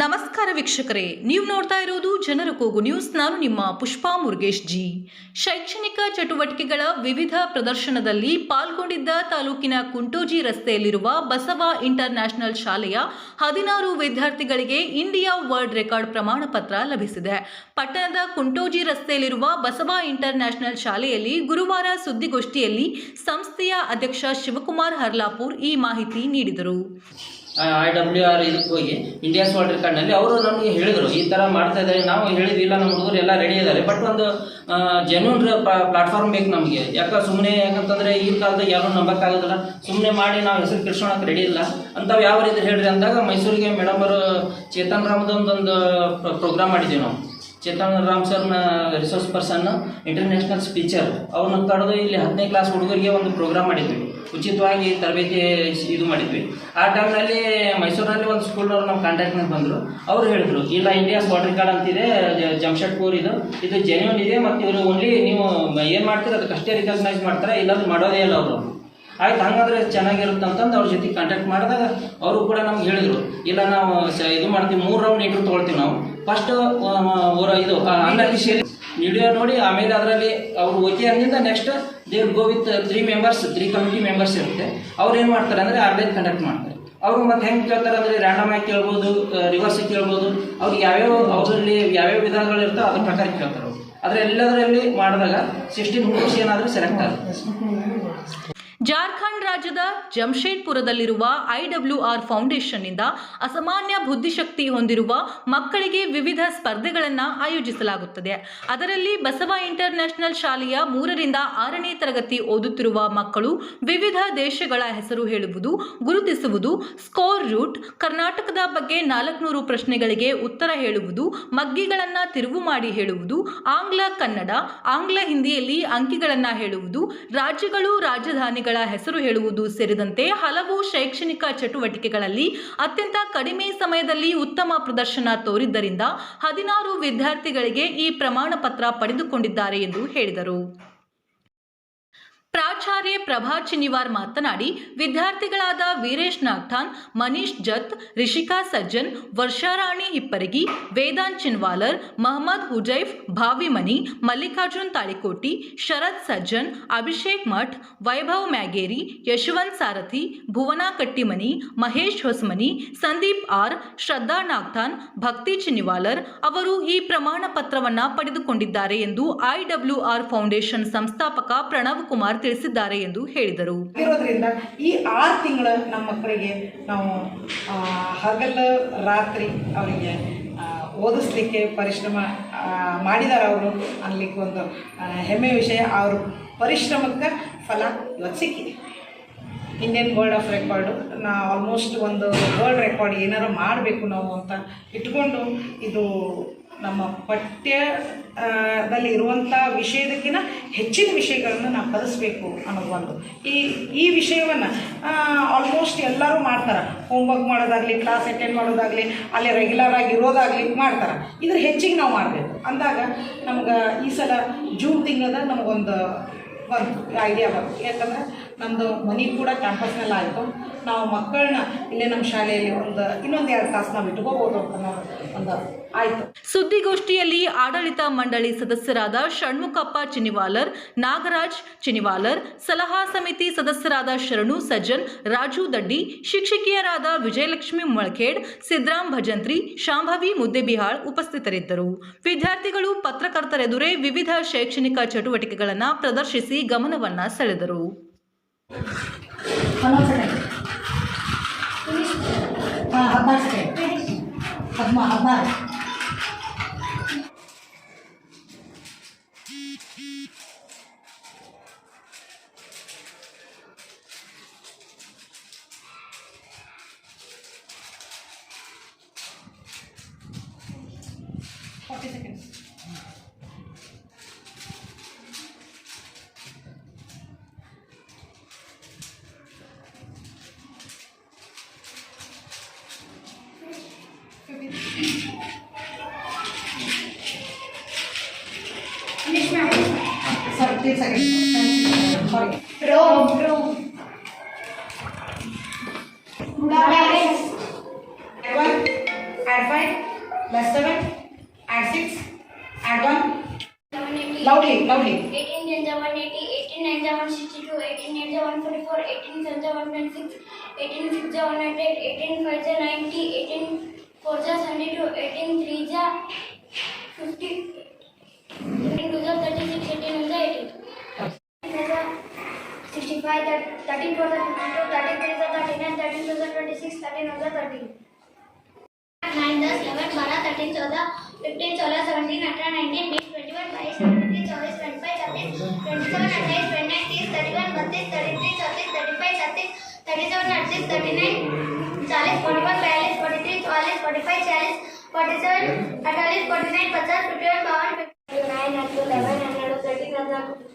ನಮಸ್ಕಾರ ವೀಕ್ಷಕರೇ, ನೀವು ನೋಡ್ತಾ ಇರೋದು ಜನರ ಕೂಗು ನ್ಯೂಸ್. ನಾನು ನಿಮ್ಮ ಪುಷ್ಪಾ ಮುರುಗೇಶ್ ಜಿ. ಶೈಕ್ಷಣಿಕ ಚಟುವಟಿಕೆಗಳ ವಿವಿಧ ಪ್ರದರ್ಶನದಲ್ಲಿ ಪಾಲ್ಗೊಂಡಿದ್ದ ತಾಲೂಕಿನ ಕುಂಟೋಜಿ ರಸ್ತೆಯಲ್ಲಿರುವ ಬಸವ ಇಂಟರ್ ನ್ಯಾಷನಲ್ ಶಾಲೆಯ ಹದಿನಾರು ವಿದ್ಯಾರ್ಥಿಗಳಿಗೆ ಇಂಡಿಯಾ ವರ್ಲ್ಡ್ ರೆಕಾರ್ಡ್ ಪ್ರಮಾಣ ಪತ್ರ ಲಭಿಸಿದೆ. ಪಟ್ಟಣದ ಕುಂಟೋಜಿ ರಸ್ತೆಯಲ್ಲಿರುವ ಬಸವ ಇಂಟರ್ ನ್ಯಾಷನಲ್ ಶಾಲೆಯಲ್ಲಿ ಗುರುವಾರ ಸುದ್ದಿಗೋಷ್ಠಿಯಲ್ಲಿ ಸಂಸ್ಥೆಯ ಅಧ್ಯಕ್ಷ ಶಿವಕುಮಾರ್ ಹರ್ಲಾಪುರ್ ಈ ಮಾಹಿತಿ ನೀಡಿದರು. ಐ ಡಬ್ಲ್ಯೂ ಆರ್ ಇದಕ್ಕೆ ಹೋಗಿ ಇಂಡಿಯಾಸ್ ವರ್ಲ್ಡ್ ರೆಕಾರ್ಡ್ನಲ್ಲಿ ಅವರು ನಮಗೆ ಹೇಳಿದರು, ಈ ಥರ ಮಾಡ್ತಾ ಇದ್ದಾರೆ, ನಾವು ಹೇಳಿದ್ವಿ ಇಲ್ಲ ನಮ್ಮ ಹುಡುಗರು ಎಲ್ಲ ರೆಡಿ ಇದ್ದಾರೆ. ಬಟ್ ಒಂದು ಜೆನ್ಯೂನ್ ಪ್ಲಾಟ್ಫಾರ್ಮ್ ಬೇಕು ನಮಗೆ. ಯಾಕೆ ಸುಮ್ಮನೆ ಯಾಕಂತಂದರೆ ಈ ಕಾಲದಾಗ ಯಾರು ನಂಬಕ್ಕಾಗೋದಿಲ್ಲ ಸುಮ್ಮನೆ ಮಾಡಿ ನಾವು ಹೆಸರು ಕಿರ್ಸ್ಕೊಳಕ್ಕೆ ರೆಡಿ ಇಲ್ಲ. ಅಂಥವು ಯಾವ ರೀತಿ ಹೇಳ್ರಿ ಅಂದಾಗ ಮೈಸೂರಿಗೆ ಮೇಡಮ್ ಅವರು ಚೇತನ್ ರಾಮದೊಂದೊಂದು ಪ್ರೋಗ್ರಾಮ್ ಮಾಡಿದ್ದೀವಿ ನಾವು. ಚೇತನ್ ರಾಮ್ ಸರ್ನ ರಿಸೋರ್ಸ್ ಪರ್ಸನ್ ಇಂಟರ್ನ್ಯಾಷನಲ್ ಸ್ಪೀಚರ್ ಅವ್ರನ್ನ ತಡೆದು ಇಲ್ಲಿ ಹತ್ತನೇ ಕ್ಲಾಸ್ ಹುಡುಗರಿಗೆ ಒಂದು ಪ್ರೋಗ್ರಾಮ್ ಮಾಡಿದ್ವಿ. ಉಚಿತವಾಗಿ ತರಬೇತಿ ಇದು ಮಾಡಿದ್ವಿ. ಆ ಟೈಮ್ನಲ್ಲಿ ಮೈಸೂರಿನಲ್ಲಿ ಒಂದು ಸ್ಕೂಲ್ನವ್ರು ನಮ್ಮ ಕಾಂಟ್ಯಾಕ್ಟ್ನಾಗ ಬಂದರು. ಅವ್ರು ಹೇಳಿದ್ರು, ಇಲ್ಲ ಇಂಡಿಯಾಸ್ ವಾಟರ್ ಕಾರ್ಡ್ ಅಂತಿದೆ ಜಮ್ಶೆಡ್ಪುರ್ ಇದು. ಇದು ಜೆನ್ಯೂನ್ ಇದೆ ಮತ್ತು ಇವರು ಓನ್ಲಿ ನೀವು ಏನು ಮಾಡ್ತೀರೋ ಅದಕ್ಕೆ ಅಷ್ಟೇ ರಿಕಗ್ನೈಸ್ ಮಾಡ್ತಾರೆ, ಇಲ್ಲಾಂದ್ರೆ ಮಾಡೋದೇ ಇಲ್ಲ ಅವರು. ಆಯ್ತು, ಹಂಗಾದ್ರೆ ಚೆನ್ನಾಗಿರುತ್ತೆ ಅಂತಂದು ಅವ್ರ ಜೊತೆ ಕಾಂಟ್ಯಾಕ್ಟ್ ಮಾಡಿದಾಗ ಅವರು ಕೂಡ ನಮ್ಗೆ ಹೇಳಿದರು. ಇಲ್ಲ, ನಾವು ಇದು ಮಾಡ್ತೀವಿ, ಮೂರು ರೌಂಡ್ ಇಂಟ್ರೂ ತೊಗೊಳ್ತೀವಿ ನಾವು. ಫಸ್ಟ್ ಇದು ಅನ್ಅಫಿಷಿಯಲಿ ವಿಡಿಯೋ ನೋಡಿ, ಆಮೇಲೆ ಅದರಲ್ಲಿ ಅವರು okay ಅಂದಿಂದ next they go with three members three committee members ಇರುತ್ತೆ. ಅವ್ರು ಏನು ಮಾಡ್ತಾರೆ ಅಂದರೆ ಆನ್ಲೈನ್ ಕಂಡಕ್ಟ್ ಮಾಡ್ತಾರೆ. ಅವರು ಮತ್ತೆ ಹೆಂಗೆ ಕೇಳ್ತಾರೆ ಅಂದರೆ ರ್ಯಾಂಡಮ್ ಆಗಿ ಕೇಳ್ಬೋದು ರಿವರ್ಸ್ ಕೇಳ್ಬೋದು. ಅವ್ರಿಗೆ ಯಾವ್ಯಾವ ಅವರಲ್ಲಿ ಯಾವ್ಯಾವ ವಿಧಾನಗಳು ಇರ್ತೋ ಅದ್ರ ಪ್ರಕಾರ ಕೇಳ್ತಾರೆ ಅವರು. ಆದರೆ ಎಲ್ಲದರಲ್ಲಿ ಮಾಡಿದಾಗ ಸಿಕ್ಸ್ಟೀನ್ ಹುಡುಗರ್ಸ್ ಏನಾದರೂ ಸೆಲೆಕ್ಟ್ ಆಗುತ್ತೆ. ಜಾರ್ಖಂಡ್ ರಾಜ್ಯದ ಜಮ್ಶೇಡ್ಪುರದಲ್ಲಿರುವ ಐಡಬ್ಲ್ಯೂಆರ್ ಫೌಂಡೇಶನ್ನಿಂದ ಅಸಾಮಾನ್ಯ ಬುದ್ಧಿಶಕ್ತಿ ಹೊಂದಿರುವ ಮಕ್ಕಳಿಗೆ ವಿವಿಧ ಸ್ಪರ್ಧೆಗಳನ್ನು ಆಯೋಜಿಸಲಾಗುತ್ತದೆ. ಅದರಲ್ಲಿ ಬಸವ ಇಂಟರ್ ನ್ಯಾಷನಲ್ ಶಾಲೆಯ ಮೂರರಿಂದ ಆರನೇ ತರಗತಿ ಓದುತ್ತಿರುವ ಮಕ್ಕಳು ವಿವಿಧ ದೇಶಗಳ ಹೆಸರು ಹೇಳುವುದು, ಗುರುತಿಸುವುದು, ಸ್ಕೋರ್ ರೂಟ್, ಕರ್ನಾಟಕದ ಬಗ್ಗೆ ನಾಲ್ಕುನೂರು ಪ್ರಶ್ನೆಗಳಿಗೆ ಉತ್ತರ ಹೇಳುವುದು, ಮಗ್ಗಿಗಳನ್ನು ತಿರುವು ಮಾಡಿ ಹೇಳುವುದು, ಆಂಗ್ಲ ಕನ್ನಡ, ಆಂಗ್ಲ ಹಿಂದಿಯಲ್ಲಿ ಅಂಕಿಗಳನ್ನು ಹೇಳುವುದು, ರಾಜ್ಯಗಳು ರಾಜಧಾನಿಗಳ ಹೆಸರು ಹೇಳುವುದು ಸೇರಿದಂತೆ ಹಲವು ಶೈಕ್ಷಣಿಕ ಚಟುವಟಿಕೆಗಳಲ್ಲಿ ಅತ್ಯಂತ ಕಡಿಮೆ ಸಮಯದಲ್ಲಿ ಉತ್ತಮ ಪ್ರದರ್ಶನ ತೋರಿದ್ದರಿಂದ ಹದಿನಾರು ವಿದ್ಯಾರ್ಥಿಗಳಿಗೆ ಈ ಪ್ರಮಾಣ ಪತ್ರ ಪಡೆದುಕೊಂಡಿದ್ದಾರೆ ಎಂದು ಹೇಳಿದರು. ಪ್ರಾಚಾರ್ಯ ಪ್ರಭಾ ಚಿನಿವಾರ್ ಮಾತನಾಡಿ, ವಿದ್ಯಾರ್ಥಿಗಳಾದ ವೀರೇಶ್ ನಾಗ್ಠಾನ್, ಮನೀಶ್ ಜತ್, ರಿಷಿಕಾ ಸಜ್ಜನ್ ವರ್ಷಾರಾಣಿ ಹಿಪ್ಪರಗಿ, ವೇದಾಂತ್ ಚಿನ್ವಾಲರ್, ಮಹಮ್ಮದ್ ಹುಜೈಫ್ ಭಾವಿಮನಿ ಮಲ್ಲಿಕಾರ್ಜುನ್ ತಾಳಿಕೋಟಿ, ಶರತ್ ಸಜ್ಜನ್, ಅಭಿಷೇಕ್ ಮಠ್, ವೈಭವ್ ಮ್ಯಾಗೇರಿ, ಯಶವಂತ್ ಸಾರಥಿ, ಭುವನಾ ಕಟ್ಟಿಮನಿ ಮಹೇಶ್ ಹೊಸಮನಿ, ಸಂದೀಪ್ ಆರ್, ಶ್ರದ್ಧಾ ನಾಗ್ಠಾನ್, ಭಕ್ತಿ ಚಿನಿವಾಲರ್ ಅವರು ಈ ಪ್ರಮಾಣ ಪತ್ರವನ್ನು ಪಡೆದುಕೊಂಡಿದ್ದಾರೆ ಎಂದು ಐಡಬ್ಲ್ಯೂಆರ್ ಫೌಂಡೇಶನ್ ಸಂಸ್ಥಾಪಕ ಪ್ರಣವ್ ಕುಮಾರ್ ತಿಳಿಸಿದ್ದಾರೆ ಎಂದು ಹೇಳಿದರು. ಇರೋದ್ರಿಂದ ಈ ಆರು ತಿಂಗಳು ನಮ್ಮ ಮಕ್ಕಳಿಗೆ ನಾವು ಹಗಲ ರಾತ್ರಿ ಅವರಿಗೆ ಓದಿಸ್ಲಿಕ್ಕೆ ಪರಿಶ್ರಮ ಮಾಡಿದ್ದಾರೆ ಅವರು ಅನ್ಲಿಕ್ಕೆ ಒಂದು ಹೆಮ್ಮೆ ವಿಷಯ. ಅವರು ಪರಿಶ್ರಮಕ್ಕೆ ಫಲ ಇವತ್ತು ಸಿಕ್ಕಿದೆ. ಇಂಡಿಯನ್ ವರ್ಲ್ಡ್ ಆಫ್ ರೆಕಾರ್ಡು ನಾ ಆಲ್ಮೋಸ್ಟ್ ಒಂದು ವರ್ಲ್ಡ್ ರೆಕಾರ್ಡ್ ಏನಾರು ಮಾಡಬೇಕು ನಾವು ಅಂತ ಇಟ್ಕೊಂಡು ಇದು ನಮ್ಮ ಪಠ್ಯದಲ್ಲಿರುವಂಥ ಆ, ದಲ್ಲಿ ಇರುವಂಥ ವಿಷಯದಕ್ಕಿಂತ ಹೆಚ್ಚಿನ ವಿಷಯಗಳನ್ನು ನಾವು ಕಲಿಸ್ಬೇಕು ಅನ್ನೋದು ಒಂದು. ಈ ಈ ವಿಷಯವನ್ನು ಆಲ್ಮೋಸ್ಟ್ ಎಲ್ಲರೂ ಮಾಡ್ತಾರೆ. ಹೋಮ್ವರ್ಕ್ ಮಾಡೋದಾಗಲಿ ಕ್ಲಾಸ್ ಅಟೆಂಡ್ ಮಾಡೋದಾಗಲಿ ಅಲ್ಲಿ ರೆಗ್ಯುಲರ್ ಆಗಿ ಇರೋದಾಗಲಿ ಮಾಡ್ತಾರೆ. ಇದ್ರ ಹೆಚ್ಚಿಗೆ ನಾವು ಮಾಡಬೇಕು. ಅಂದಾಗ ನಮ್ಗೆ ಈ ಸಲ ಜೂನ್ ತಿಂಗಳದ ನಮಗೊಂದು ಬಂತು ಐಡಿಯಾ ಬಂತು. ಯಾಕಂದರೆ ನಮ್ಮದು ಮನೆ ಕೂಡ ಕ್ಯಾಂಪಸ್ನಲ್ಲಿ ಆಯಿತು. ನಾವು ಮಕ್ಕಳನ್ನ ಇಲ್ಲೇ ನಮ್ಮ ಶಾಲೆಯಲ್ಲಿ ಒಂದು ಇನ್ನೊಂದು ಎರಡು ತಾಸು ನಾವು ಇಟ್ಕೋಬೋದು ಅಂತ ನಾವು ಒಂದು ಸುದ್ದಿಗೋಷ್ಠಿಯಲ್ಲಿ ಆಡಳಿತ ಮಂಡಳಿ ಸದಸ್ಯರಾದ ಷಣ್ಮುಖಪ್ಪ ಚಿನಿವಾಲರ್, ನಾಗರಾಜ್ ಚಿನಿವಾಲರ್, ಸಲಹಾ ಸಮಿತಿ ಸದಸ್ಯರಾದ ಶರಣು ಸಜ್ಜನ್, ರಾಜು ದಡ್ಡಿ ಶಿಕ್ಷಕಿಯರಾದ ವಿಜಯಲಕ್ಷ್ಮಿ ಮೊಳಖೇಡ್, ಸಿದ್ರಾಮ್ ಭಜಂತ್ರಿ, ಶಾಂಭವಿ ಮುದ್ದೆಬಿಹಾಳ್ ಉಪಸ್ಥಿತರಿದ್ದರು. ವಿದ್ಯಾರ್ಥಿಗಳು ಪತ್ರಕರ್ತರೆದುರೇ ವಿವಿಧ ಶೈಕ್ಷಣಿಕ ಚಟುವಟಿಕೆಗಳನ್ನು ಪ್ರದರ್ಶಿಸಿ ಗಮನವನ್ನ ಸೆಳೆದರು. ಹಬ್ಬ ಹಬ್ಬ. 40 seconds. Fifteen. फिर second Rome Rome Budapest add one add five plus seven add six add one loudly loudly 18 and 180 18 and 162 18 and 144 18 and 126 18 6 100 18 5 90 18 4 72 18 3 50 18 2 36 five thirteen thousand fifty two thirteen three से thirty nine thirteen thousand twenty six thirteen thousand thirteen nine दस eleven बारह thirteen चौदह fifteen सोलह seventeen अठारह nineteen बीस twenty one बाईस तेईस चौबीस ट्वेंटी फाइव छब्बीस ट्वेंटी सेवन अट्ठाईस ट्वेंटी नाइन तीस थर्टी वन बत्तीस थर्टी थ्री चौंतीस थर्टी फाइव छत्तीस थर्टी सेवन अड़तीस थर्टी नाइन चालीस फोर्टी वन बयालीस फोर्टी थ्री चौवालीस फोर्टी फाइव छियालीस फोर्टी सेवन अड़तालीस फोर्टी नाइन पचास फिफ्टी वन बावन fifty nine eight two eleven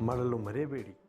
ಮಾಡಲು ಮರೆಯಬೇಡಿ.